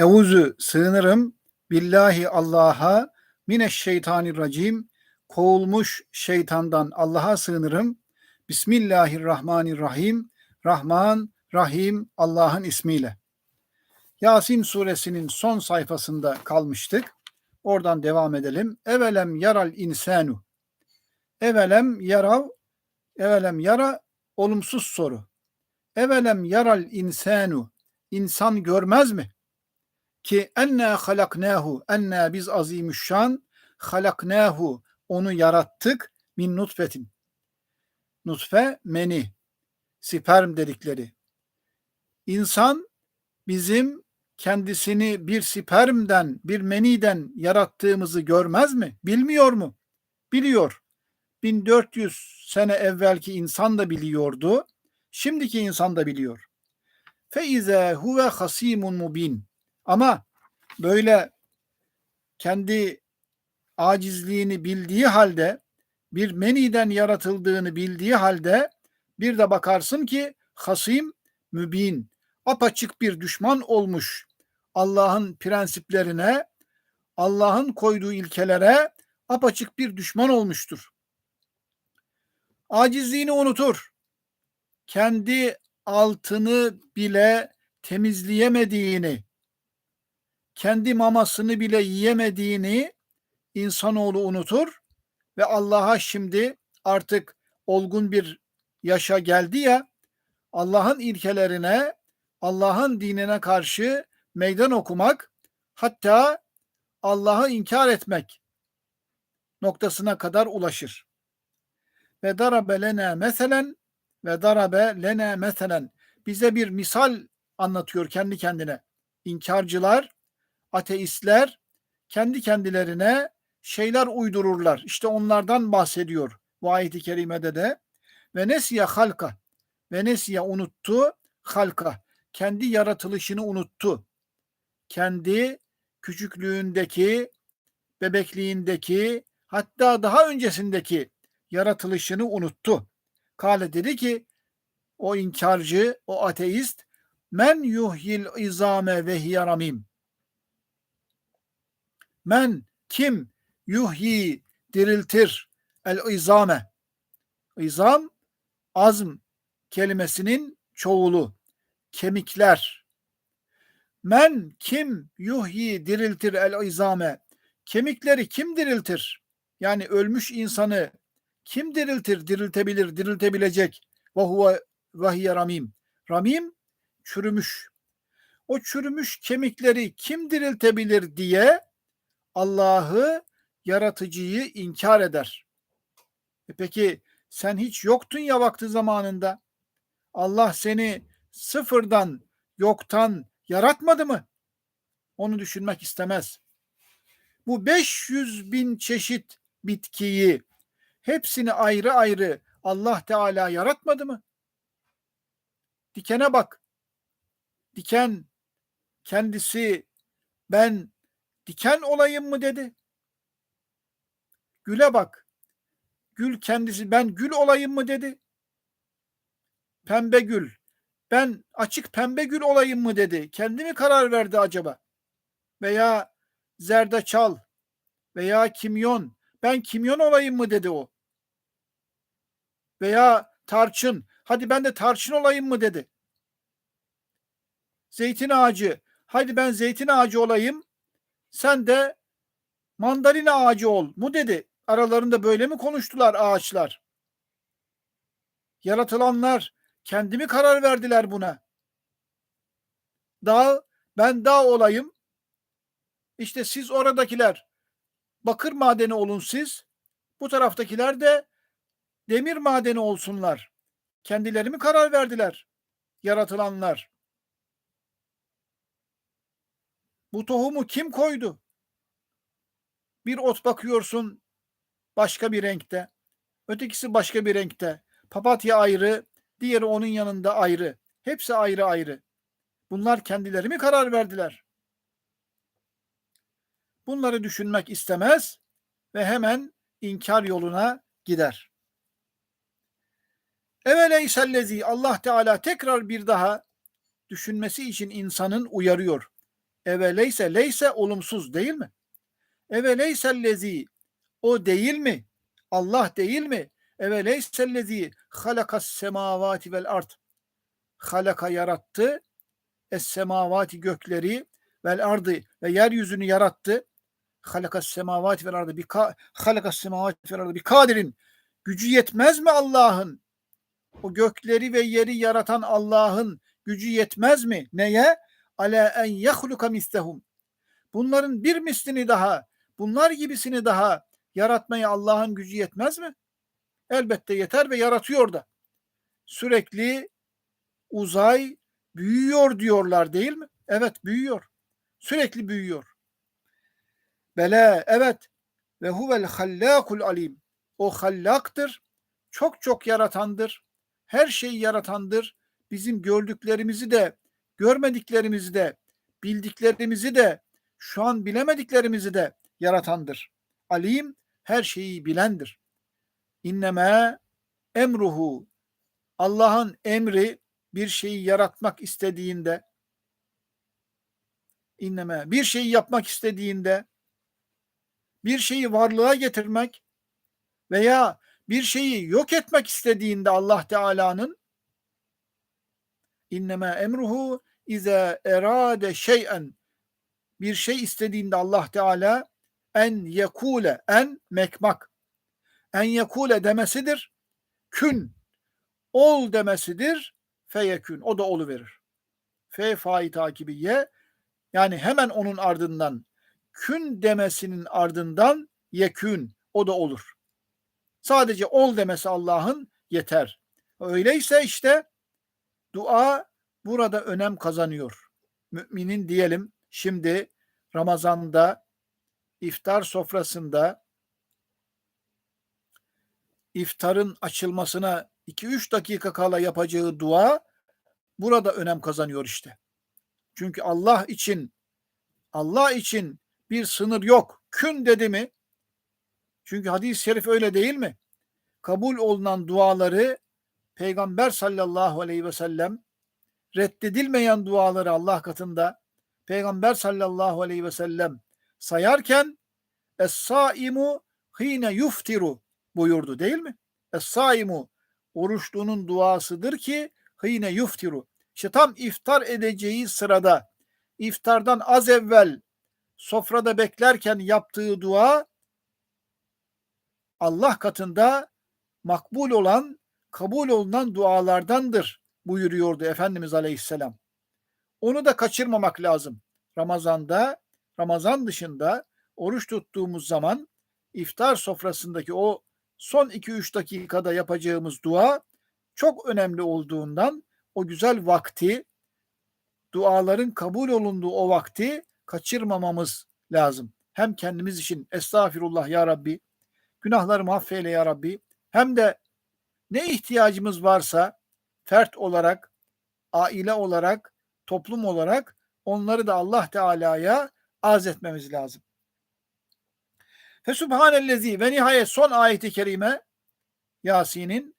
Evuzu sığınırım billahi Allah'a mineşşeytanirracim kovulmuş şeytandan Allah'a sığınırım. Bismillahirrahmanirrahim. Rahman, Rahim Allah'ın ismiyle. Yasin suresinin son sayfasında kalmıştık. Oradan devam edelim. Evelem yaral insanu. Evelem yarav, evelem yara olumsuz soru. Evelem yaral insanu. İnsan görmez mi? Ki enne halaknahu, enne biz azimüşşan halaknahu, onu yarattık min nutfetin. Nutfe meni, sperm dedikleri. İnsan bizim kendisini bir spermden, bir meniden yarattığımızı görmez mi? Bilmiyor mu? Biliyor. 1400 sene evvelki insan da biliyordu. Şimdiki insan da biliyor. Feize huve hasimun mubin. Ama böyle kendi acizliğini bildiği halde bir meniden yaratıldığını bildiği halde bir de bakarsın ki hasim mübin apaçık bir düşman olmuş Allah'ın prensiplerine Allah'ın koyduğu ilkelere apaçık bir düşman olmuştur. Acizliğini unutur. Kendi altını bile temizleyemediğini, kendi mamasını bile yiyemediğini insanoğlu unutur ve Allah'a şimdi artık olgun bir yaşa geldi ya Allah'ın ilkelerine, Allah'ın dinine karşı meydan okumak hatta Allah'ı inkar etmek noktasına kadar ulaşır. Ve darabe lena meselen ve darabe lena meselen bize bir misal anlatıyor kendi kendine. İnkarcılar, ateistler kendi kendilerine şeyler uydururlar. İşte onlardan bahsediyor bu ayeti kerimede de. Ve nesiye halka ve nesiye unuttu halka. Kendi yaratılışını unuttu. Kendi küçüklüğündeki, bebekliğindeki, hatta daha öncesindeki yaratılışını unuttu. Kale dedi ki o inkarcı, o ateist men yuhyil izame ve hiyaramim. Men kim yuhyi diriltir el izame. İzam azm kelimesinin çoğulu. Kemikler. Men kim yuhyi diriltir el izame. Kemikleri kim diriltir? Yani ölmüş insanı kim diriltir, diriltebilir, diriltebilecek? Ve huve ve ramim. Ramim çürümüş. O çürümüş kemikleri kim diriltebilir diye Allah'ı yaratıcıyı inkar eder. E peki sen hiç yoktun ya vakti zamanında. Allah seni sıfırdan, yoktan yaratmadı mı? Onu düşünmek istemez. Bu 500 bin çeşit bitkiyi hepsini ayrı ayrı Allah Teala yaratmadı mı? Dikene bak. Diken kendisi ben diken olayım mı dedi. Güle bak. Gül kendisi ben gül olayım mı dedi. Pembe gül. Ben açık pembe gül olayım mı dedi. Kendi mi karar verdi acaba? Veya zerdeçal veya kimyon. Ben kimyon olayım mı dedi o. Veya tarçın. Hadi ben de tarçın olayım mı dedi. Zeytin ağacı. Hadi ben zeytin ağacı olayım. Sen de mandalina ağacı ol mu dedi. Aralarında böyle mi konuştular ağaçlar? Yaratılanlar kendi mi karar verdiler buna? Dağ, ben dağ olayım. İşte siz oradakiler bakır madeni olun siz. Bu taraftakiler de demir madeni olsunlar. Kendileri mi karar verdiler? Yaratılanlar. Bu tohumu kim koydu? Bir ot bakıyorsun başka bir renkte. Ötekisi başka bir renkte. Papatya ayrı, diğeri onun yanında ayrı. Hepsi ayrı ayrı. Bunlar kendileri mi karar verdiler? Bunları düşünmek istemez ve hemen inkar yoluna gider. Eveleysellezi Allah Teala tekrar bir daha düşünmesi için insanın uyarıyor. Eve leyse olumsuz değil mi? Eve leysellezi o değil mi? Allah değil mi? Eve leysellezi halakas semavati vel ard. Halaka yarattı. Es semavati gökleri vel ardı ve yeryüzünü yarattı. Halakas semavati vel ardı. Ka, halakas semavati vel ardı. Bir kadirin gücü yetmez mi Allah'ın? O gökleri ve yeri yaratan Allah'ın gücü yetmez mi? Neye? Ala en yahluka mislehum. Bunların bir mislini daha, bunlar gibisini daha yaratmaya Allah'ın gücü yetmez mi? Elbette yeter ve yaratıyor da. Sürekli uzay büyüyor diyorlar değil mi? Evet büyüyor. Sürekli büyüyor. Bele evet ve huvel hallakul alim. O hallaktır. Çok çok yaratandır. Her şeyi yaratandır. Bizim gördüklerimizi de, görmediklerimizi de, bildiklerimizi de, şu an bilemediklerimizi de yaratandır. Alim her şeyi bilendir. İnneme emruhu Allah'ın emri bir şeyi yaratmak istediğinde inneme bir şeyi yapmak istediğinde bir şeyi varlığa getirmek veya bir şeyi yok etmek istediğinde Allah Teala'nın inneme emruhu ize erade şey'en bir şey istediğinde Allah Teala en yekule en mekmak en yekule demesidir kün ol demesidir feyekün o da olu verir. Fe fai takibi ye yani hemen onun ardından kün demesinin ardından yekün o da olur. Sadece ol demesi Allah'ın yeter. Öyleyse işte dua burada önem kazanıyor. Müminin diyelim şimdi Ramazan'da iftar sofrasında iftarın açılmasına 2-3 dakika kala yapacağı dua burada önem kazanıyor işte. Çünkü Allah için Allah için bir sınır yok. Kün dedi mi? Çünkü hadis-i şerif öyle değil mi? Kabul olunan duaları Peygamber sallallahu aleyhi ve sellem reddedilmeyen duaları Allah katında Peygamber sallallahu aleyhi ve sellem sayarken Es-saimu hine yuftiru buyurdu değil mi? Es-saimu oruçlunun duasıdır ki hine yuftiru. İşte tam iftar edeceği sırada iftardan az evvel sofrada beklerken yaptığı dua Allah katında makbul olan, kabul olunan dualardandır buyuruyordu Efendimiz Aleyhisselam. Onu da kaçırmamak lazım. Ramazanda, Ramazan dışında oruç tuttuğumuz zaman iftar sofrasındaki o son 2-3 dakikada yapacağımız dua çok önemli olduğundan o güzel vakti, duaların kabul olunduğu o vakti kaçırmamamız lazım. Hem kendimiz için estağfirullah ya Rabbi, günahlarımı affeyle ya Rabbi, hem de ne ihtiyacımız varsa fert olarak, aile olarak, toplum olarak onları da Allah Teala'ya arz etmemiz lazım. Fesubhanellezi ve nihayet son ayeti kerime Yasin'in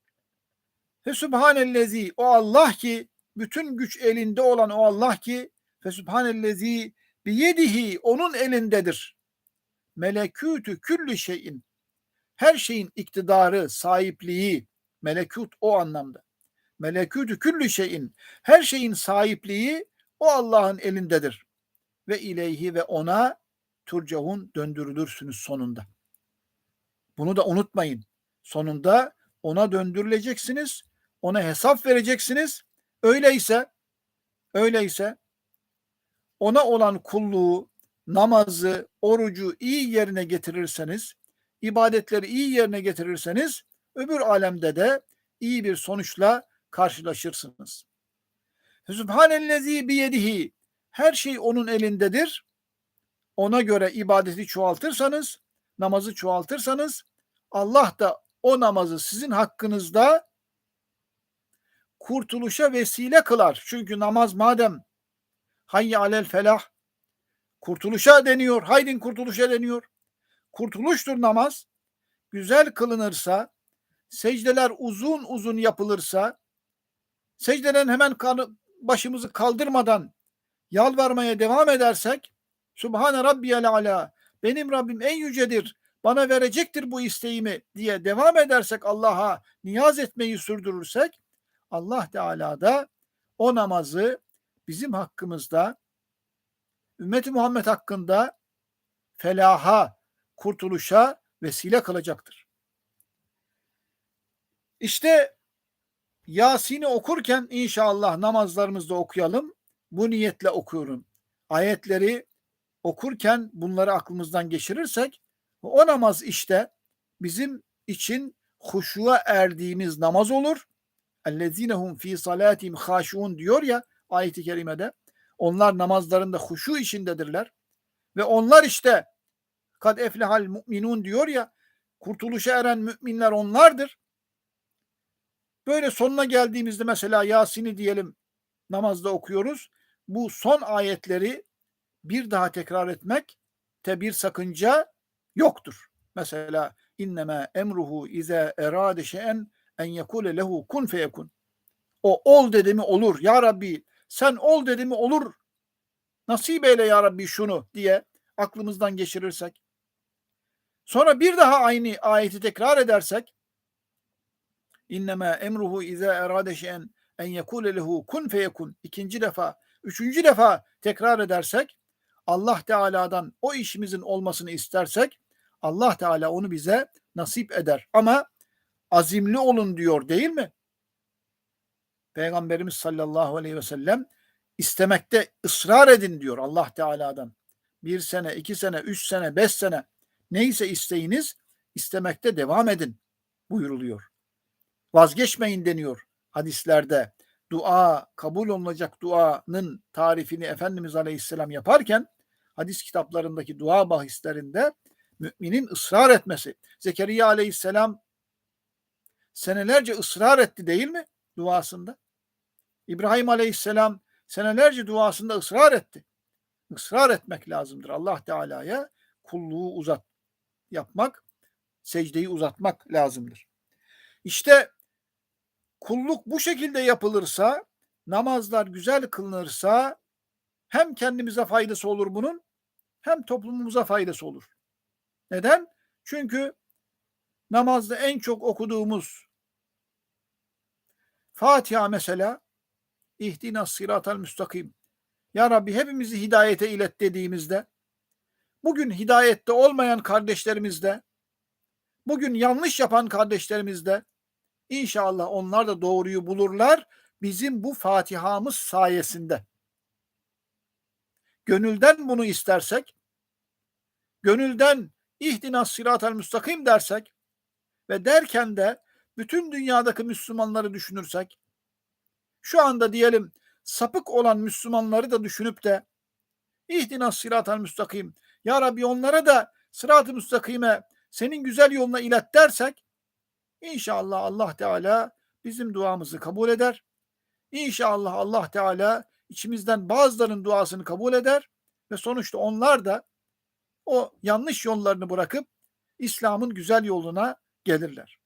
Fesubhanellezi o Allah ki bütün güç elinde olan o Allah ki Fesubhanellezi biyedihi onun elindedir. Melekûtü küllü şeyin her şeyin iktidarı, sahipliği, melekut o anlamda. Melekûtü küllü şeyin her şeyin sahipliği o Allah'ın elindedir. Ve ileyhi ve ona turcahun döndürülürsünüz sonunda. Bunu da unutmayın. Sonunda ona döndürüleceksiniz. Ona hesap vereceksiniz. Öyleyse öyleyse ona olan kulluğu, namazı, orucu iyi yerine getirirseniz, ibadetleri iyi yerine getirirseniz öbür alemde de iyi bir sonuçla karşılaşırsınız. Sübhanellezi biyedihi her şey onun elindedir. Ona göre ibadeti çoğaltırsanız, namazı çoğaltırsanız Allah da o namazı sizin hakkınızda kurtuluşa vesile kılar. Çünkü namaz madem hayy alel felah kurtuluşa deniyor. Haydin kurtuluşa deniyor. Kurtuluştur namaz. Güzel kılınırsa, secdeler uzun uzun yapılırsa, secdeden hemen başımızı kaldırmadan yalvarmaya devam edersek Subhane Rabbiyel Ala benim Rabbim en yücedir bana verecektir bu isteğimi diye devam edersek Allah'a niyaz etmeyi sürdürürsek Allah Teala da o namazı bizim hakkımızda ümmeti Muhammed hakkında felaha, kurtuluşa vesile kılacaktır. İşte Yasin'i okurken inşallah namazlarımızda okuyalım. Bu niyetle okuyorum. Ayetleri okurken bunları aklımızdan geçirirsek o namaz işte bizim için huşuğa erdiğimiz namaz olur. Ellezinehum fi salatihim haşun diyor ya ayeti kerimede. Onlar namazlarında huşu içindedirler. Ve onlar işte kad eflehal mu'minun diyor ya kurtuluşa eren müminler onlardır. Böyle sonuna geldiğimizde mesela Yasin'i diyelim namazda okuyoruz. Bu son ayetleri bir daha tekrar etmek te bir sakınca yoktur. Mesela inneme emruhu ize erade şeyen en yekule lehu kun feyekun. O ol dedi mi olur. Ya Rabbi sen ol dedi mi olur. Nasip eyle ya Rabbi şunu diye aklımızdan geçirirsek. Sonra bir daha aynı ayeti tekrar edersek inneme emruhu ize erade şeyen en yekule lehu kun feyekun. İkinci defa, üçüncü defa tekrar edersek Allah Teala'dan o işimizin olmasını istersek Allah Teala onu bize nasip eder. Ama azimli olun diyor değil mi? Peygamberimiz sallallahu aleyhi ve sellem istemekte ısrar edin diyor Allah Teala'dan. Bir sene, iki sene, üç sene, beş sene neyse isteğiniz istemekte devam edin buyuruluyor. Vazgeçmeyin deniyor hadislerde. Dua, kabul olunacak duanın tarifini Efendimiz Aleyhisselam yaparken hadis kitaplarındaki dua bahislerinde müminin ısrar etmesi. Zekeriya Aleyhisselam senelerce ısrar etti değil mi duasında? İbrahim Aleyhisselam senelerce duasında ısrar etti. Israr etmek lazımdır. Allah Teala'ya kulluğu uzat yapmak, secdeyi uzatmak lazımdır. İşte kulluk bu şekilde yapılırsa, namazlar güzel kılınırsa hem kendimize faydası olur bunun hem toplumumuza faydası olur. Neden? Çünkü namazda en çok okuduğumuz Fatiha mesela İhdina sıratal müstakim. Ya Rabbi hepimizi hidayete ilet dediğimizde bugün hidayette olmayan kardeşlerimizde bugün yanlış yapan kardeşlerimizde inşallah onlar da doğruyu bulurlar bizim bu Fatiha'mız sayesinde. Gönülden bunu istersek, gönülden ihtinas sıratel müstakim dersek ve derken de bütün dünyadaki Müslümanları düşünürsek, şu anda diyelim sapık olan Müslümanları da düşünüp de ihtinas sıratel müstakim, Ya Rabbi onlara da sırat-ı müstakime senin güzel yoluna ilet dersek, inşallah Allah Teala bizim duamızı kabul eder. İnşallah Allah Teala içimizden bazılarının duasını kabul eder ve sonuçta onlar da o yanlış yollarını bırakıp İslam'ın güzel yoluna gelirler.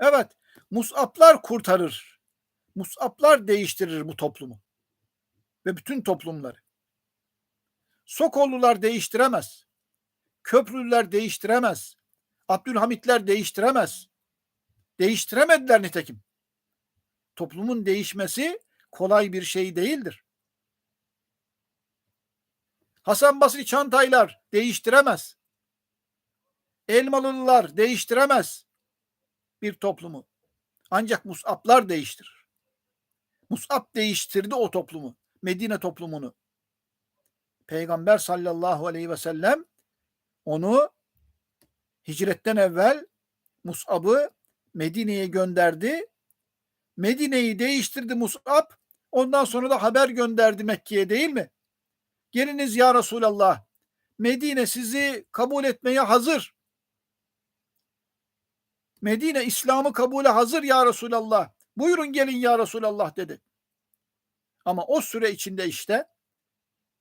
Evet, musaplar kurtarır. Musaplar değiştirir bu toplumu ve bütün toplumları. Sokollular değiştiremez. Köprülüler değiştiremez. Abdülhamitler değiştiremez. Değiştiremediler nitekim. Toplumun değişmesi kolay bir şey değildir. Hasan Basri Çantaylar değiştiremez. Elmalılar değiştiremez bir toplumu. Ancak Mus'ablar değiştirir. Mus'ab değiştirdi o toplumu. Medine toplumunu. Peygamber sallallahu aleyhi ve sellem onu hicretten evvel Mus'ab'ı Medine'ye gönderdi. Medine'yi değiştirdi Mus'ab. Ondan sonra da haber gönderdi Mekke'ye değil mi? Geliniz ya Resulallah. Medine sizi kabul etmeye hazır. Medine İslam'ı kabule hazır ya Resulallah. Buyurun gelin ya Resulallah dedi. Ama o süre içinde işte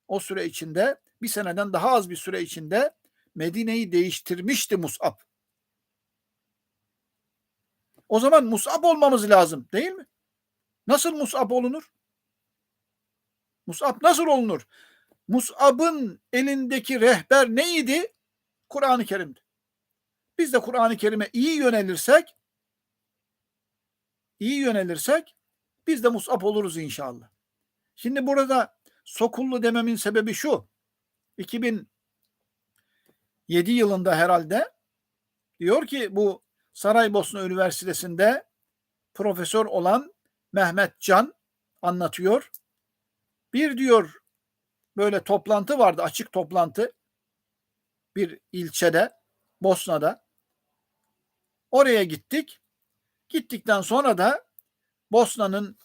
o süre içinde bir seneden daha az bir süre içinde Medine'yi değiştirmişti Mus'ab. O zaman Mus'ab olmamız lazım değil mi? Nasıl Mus'ab olunur? Mus'ab nasıl olunur? Mus'ab'ın elindeki rehber neydi? Kur'an-ı Kerim'di. Biz de Kur'an-ı Kerim'e iyi yönelirsek iyi yönelirsek biz de Mus'ab oluruz inşallah. Şimdi burada Sokullu dememin sebebi şu. 2007 yılında herhalde diyor ki bu Saraybosna Üniversitesi'nde profesör olan Mehmet Can anlatıyor. Bir diyor böyle toplantı vardı, açık toplantı bir ilçede, Bosna'da. Oraya gittik. Gittikten sonra da Bosna'nın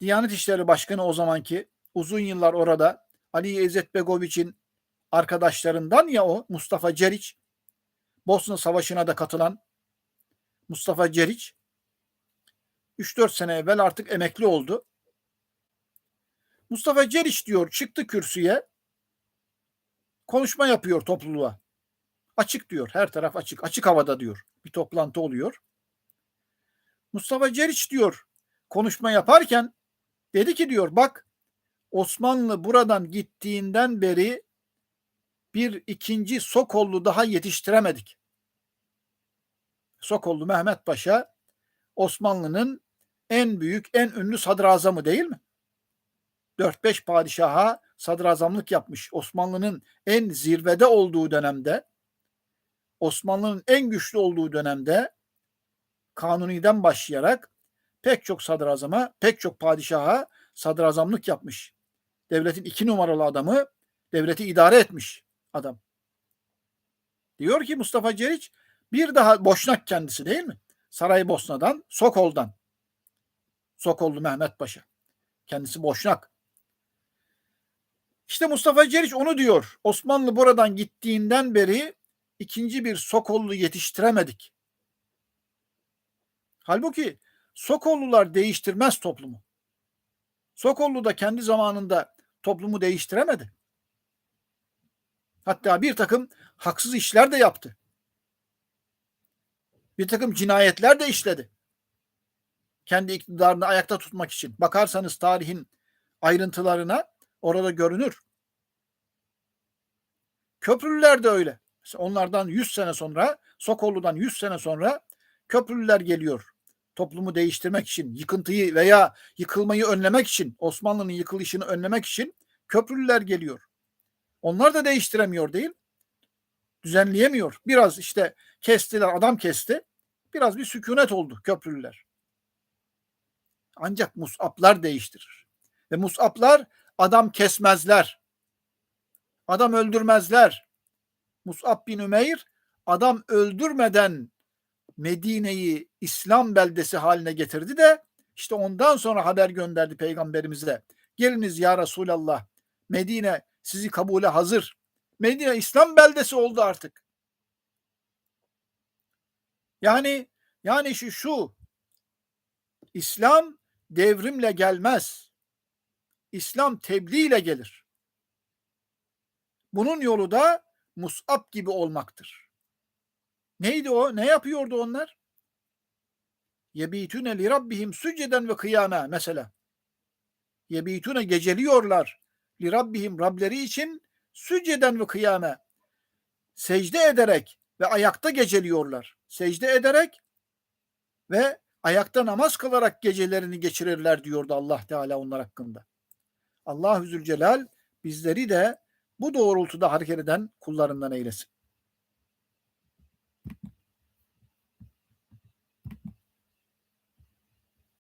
Diyanet İşleri Başkanı o zamanki uzun yıllar orada Ali İzzet Begoviç'in arkadaşlarından ya o Mustafa Ceriç Bosna Savaşı'na da katılan Mustafa Ceriç 3-4 sene evvel artık emekli oldu. Mustafa Ceriç diyor çıktı kürsüye konuşma yapıyor topluluğa. Açık diyor. Her taraf açık. Açık havada diyor. Bir toplantı oluyor. Mustafa Ceriç diyor konuşma yaparken dedi ki diyor bak Osmanlı buradan gittiğinden beri bir ikinci Sokollu daha yetiştiremedik. Sokollu Mehmet Paşa Osmanlı'nın en büyük, en ünlü sadrazamı değil mi? 4-5 padişaha sadrazamlık yapmış. Osmanlı'nın en zirvede olduğu dönemde, Osmanlı'nın en güçlü olduğu dönemde Kanuni'den başlayarak pek çok sadrazama, pek çok padişaha sadrazamlık yapmış. Devletin iki numaralı adamı, devleti idare etmiş adam. Diyor ki Mustafa Ceriç, bir daha Boşnak kendisi değil mi? Saraybosna'dan, Sokol'dan. Sokollu Mehmet Paşa. Kendisi Boşnak. İşte Mustafa Ceriç onu diyor. Osmanlı buradan gittiğinden beri ikinci bir Sokollu yetiştiremedik. Halbuki Sokollular değiştirmez toplumu. Sokollu da kendi zamanında toplumu değiştiremedi. Hatta bir takım haksız işler de yaptı. Bir takım cinayetler de işledi. Kendi iktidarını ayakta tutmak için. Bakarsanız tarihin ayrıntılarına orada görünür. Köprülüler de öyle. Onlardan 100 sene sonra, Sokollu'dan 100 sene sonra köprülüler geliyor. Toplumu değiştirmek için, yıkıntıyı veya yıkılmayı önlemek için, Osmanlı'nın yıkılışını önlemek için köprülüler geliyor. Onlar da değiştiremiyor değil. Düzenleyemiyor. Biraz işte kestiler, adam kesti. Biraz bir sükunet oldu köprülüler. Ancak musaplar değiştirir. Ve musaplar adam kesmezler. Adam öldürmezler. Mus'ab bin Ümeyr adam öldürmeden Medine'yi İslam beldesi haline getirdi de işte ondan sonra haber gönderdi peygamberimize. Geliniz ya Resulallah Medine sizi kabule hazır. Medine İslam beldesi oldu artık. Yani yani şu şu İslam devrimle gelmez. İslam tebliğ ile gelir. Bunun yolu da Mus'ab gibi olmaktır. Neydi o? Ne yapıyordu onlar? Yebitune li rabbihim sücceden ve kıyame mesela. Yebitune geceliyorlar li rabbihim Rableri için sücceden ve kıyame. Secde ederek ve ayakta geceliyorlar. Secde ederek ve ayakta namaz kılarak gecelerini geçirirler diyordu Allah Teala onlar hakkında. Allah Zülcelal bizleri de bu doğrultuda hareket eden kullarından eylesin.